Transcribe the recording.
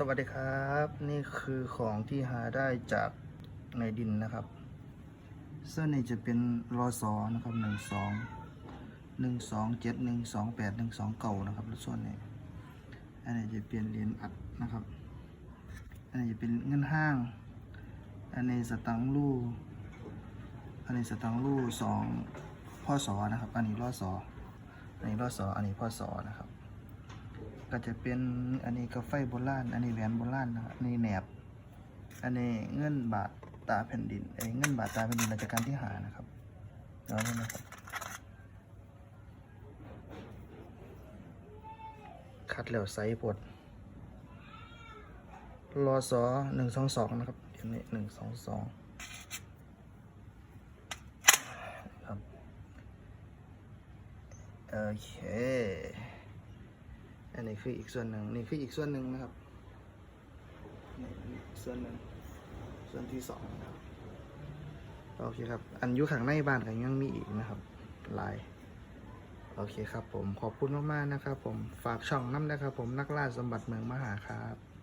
สวัสดีครับ นี่คือของที่หาได้จากในดินนะครับ เส่วนนี้จะเป็นรอสอนะครับหนึ่งสองหนึ่งสองเจ็ดหนึ่งสองแปดหนึ่งสองเก่านะครับแล้วส่วนนี้อันนี้จะเปลี่ยนเหรียญอัดนะครับ อันนี้จะเป็นเงินห้าง อันนี้สตังลู่อันนี้สตังลู่สองพ่อสอนะครับ อันนี้รอสออันนี้รอสออันนี้พ่อสอนะครับ ก็จะเป็นอันนี้กาแฟโบราณ อันนี้แหวนโบราณนะครับอันนี้แหนบ อันนี้เงินบาทตาแผ่นดินเอ้เงินบาทตาแผ่นดินราชการที่หานะครับแล้วนี่นะครับคัดแล้วไซส์ปวดรอสอหนึ่งสองสองนะครับเดี๋ยวนี้หนึ่งสองสองครับโอเค อันนี้คืออีกส่วนหนึ่งนี่คืออีกส่วนหนึ่งนะครับนี่อีกส่วนหนึ่งส่วนที่สองนะครับโอเคครับ อันอยุขังในบ้านก็ยังมีอีกนะครับลายโอเคครับผมขอบคุณมากๆนะครับผมฝากช่องน้ำนะครับผมนักล่าสมบัติเมืองมหาครับ